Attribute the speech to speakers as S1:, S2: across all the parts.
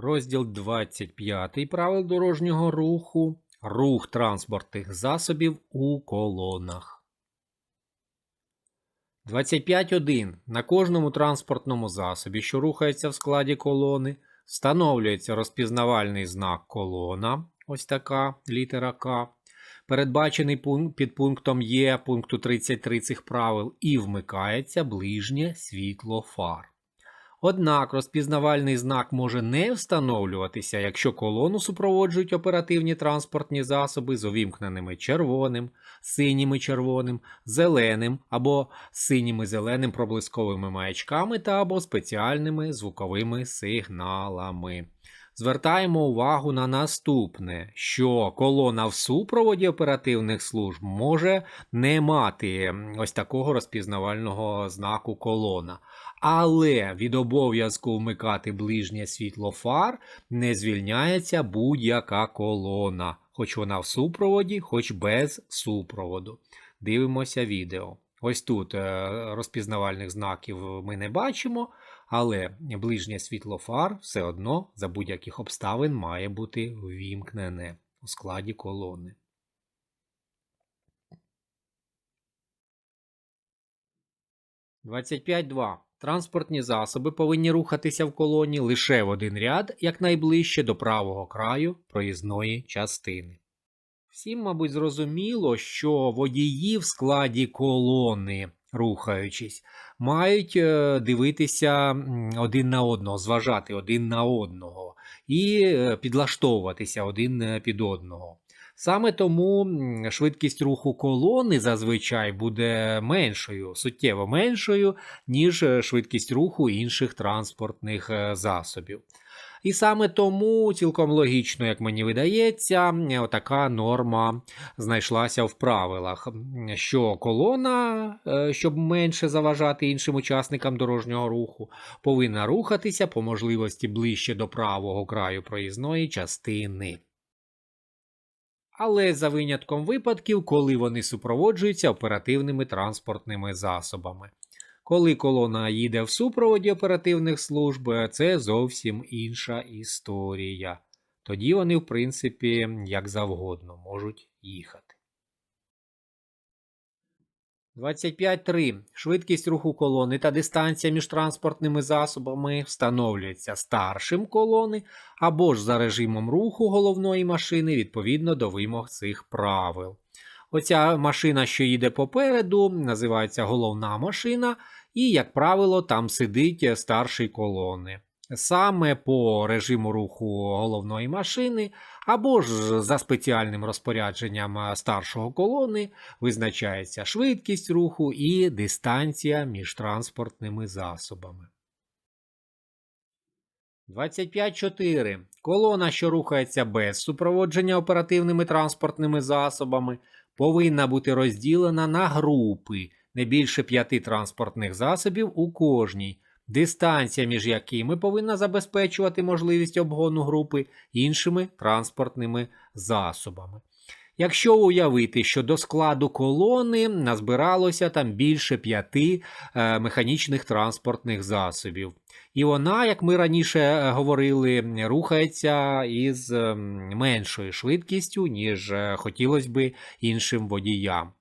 S1: Розділ 25 правил дорожнього руху. Рух транспортних засобів у колонах. 25.1. На кожному транспортному засобі, що рухається в складі колони, встановлюється розпізнавальний знак колона. Ось така літера К. Передбачений під пунктом Є пункту 33 цих правил і вмикається ближнє світло фар. Однак розпізнавальний знак може не встановлюватися, якщо колону супроводжують оперативні транспортні засоби з увімкненими червоним, синім і червоним, зеленим або синім і зеленим проблисковими маячками та або спеціальними звуковими сигналами. Звертаємо увагу на наступне, що колона в супроводі оперативних служб може не мати ось такого розпізнавального знаку колона. Але від обов'язку вмикати ближнє світло фар не звільняється будь-яка колона, хоч вона в супроводі, хоч без супроводу. Дивимося відео. Ось тут е, розпізнавальних знаків ми не бачимо, але ближнє світло фар все одно за будь-яких обставин має бути ввімкнене у складі колони. Двадцять. Транспортні засоби повинні рухатися в колоні лише в один ряд, якнайближче до правого краю проїзної частини. Всім, мабуть, зрозуміло, що водії в складі колони, рухаючись, мають е, дивитися один на одного, зважати один на одного і е, підлаштовуватися один е, під одного. Саме тому швидкість руху колони зазвичай буде меншою, суттєво меншою, ніж е, швидкість руху інших транспортних е, засобів. І саме тому цілком логічно, як мені видається, м, отака норма знайшлася в правилах, що колона, е, щоб менше заважати іншим учасникам дорожнього руху, повинна рухатися по можливості ближче до правого краю проїзної частини але за винятком випадків, коли вони супроводжуються оперативними транспортними засобами. Коли колона їде в супроводі оперативних служб, це зовсім інша історія. Тоді вони, в принципі, як завгодно можуть їхати. 25.3. Швидкість руху колони та дистанція між транспортними засобами встановлюється старшим колони або ж за режимом руху головної машини відповідно до вимог цих правил. Оця машина, що їде попереду, називається головна машина, і, як правило, там сидить старший колони. Саме по режиму руху головної машини, або ж за спеціальним розпорядженням старшого колони визначається швидкість руху і дистанція між транспортними засобами. 25.4. Колона, що рухається без супроводження оперативними транспортними засобами, повинна бути розділена на групи не більше п'яти транспортних засобів у кожній, дистанція між якими повинна забезпечувати можливість обгону групи іншими транспортними засобами. Якщо уявити, що до складу колони назбиралося там більше п'яти е, механічних транспортних засобів, і вона, як ми раніше е, говорили, рухається із е, меншою швидкістю, ніж е, хотілося би іншим водіям.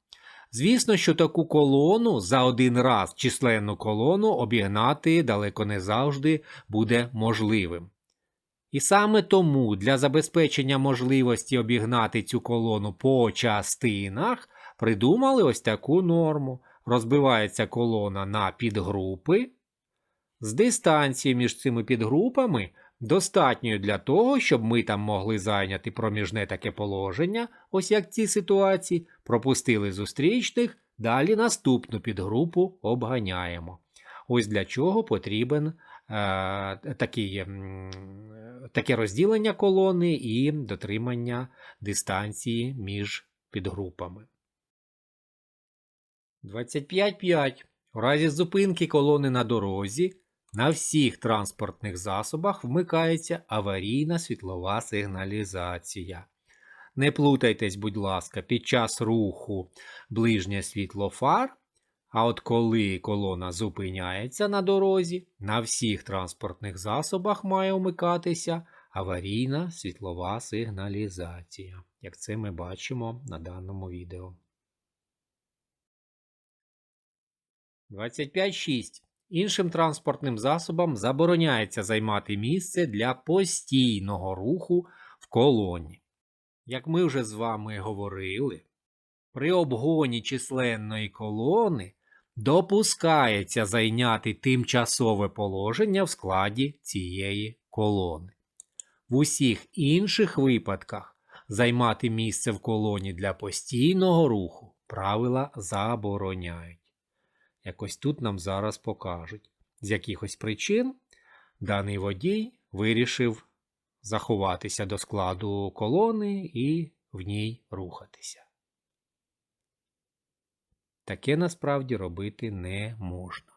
S1: Звісно, що таку колону за один раз численну колону обігнати далеко не завжди буде можливим. І саме тому для забезпечення можливості обігнати цю колону по частинах придумали ось таку норму. Розбивається колона на підгрупи. З дистанції між цими підгрупами достатньою для того, щоб ми там могли зайняти проміжне таке положення, ось як в цій ситуації, пропустили зустрічних, далі наступну підгрупу обганяємо. Ось для чого потрібен е, такі, таке розділення колони і дотримання дистанції між підгрупами. 25.5. У разі зупинки колони на дорозі на всіх транспортних засобах вмикається аварійна світлова сигналізація. Не плутайтесь, будь ласка, під час руху ближнє світло фар, а от коли колона зупиняється на дорозі, на всіх транспортних засобах має вмикатися аварійна світлова сигналізація, як це ми бачимо на даному відео. 25.6. Іншим транспортним засобам забороняється займати місце для постійного руху в колоні. Як ми вже з вами говорили, при обгоні численної колони допускається зайняти тимчасове положення в складі цієї колони. В усіх інших випадках займати місце в колоні для постійного руху правила забороняють. Якось тут нам зараз покажуть, з якихось причин даний водій вирішив заховатися до складу колони і в ній рухатися. Таке насправді робити не можна.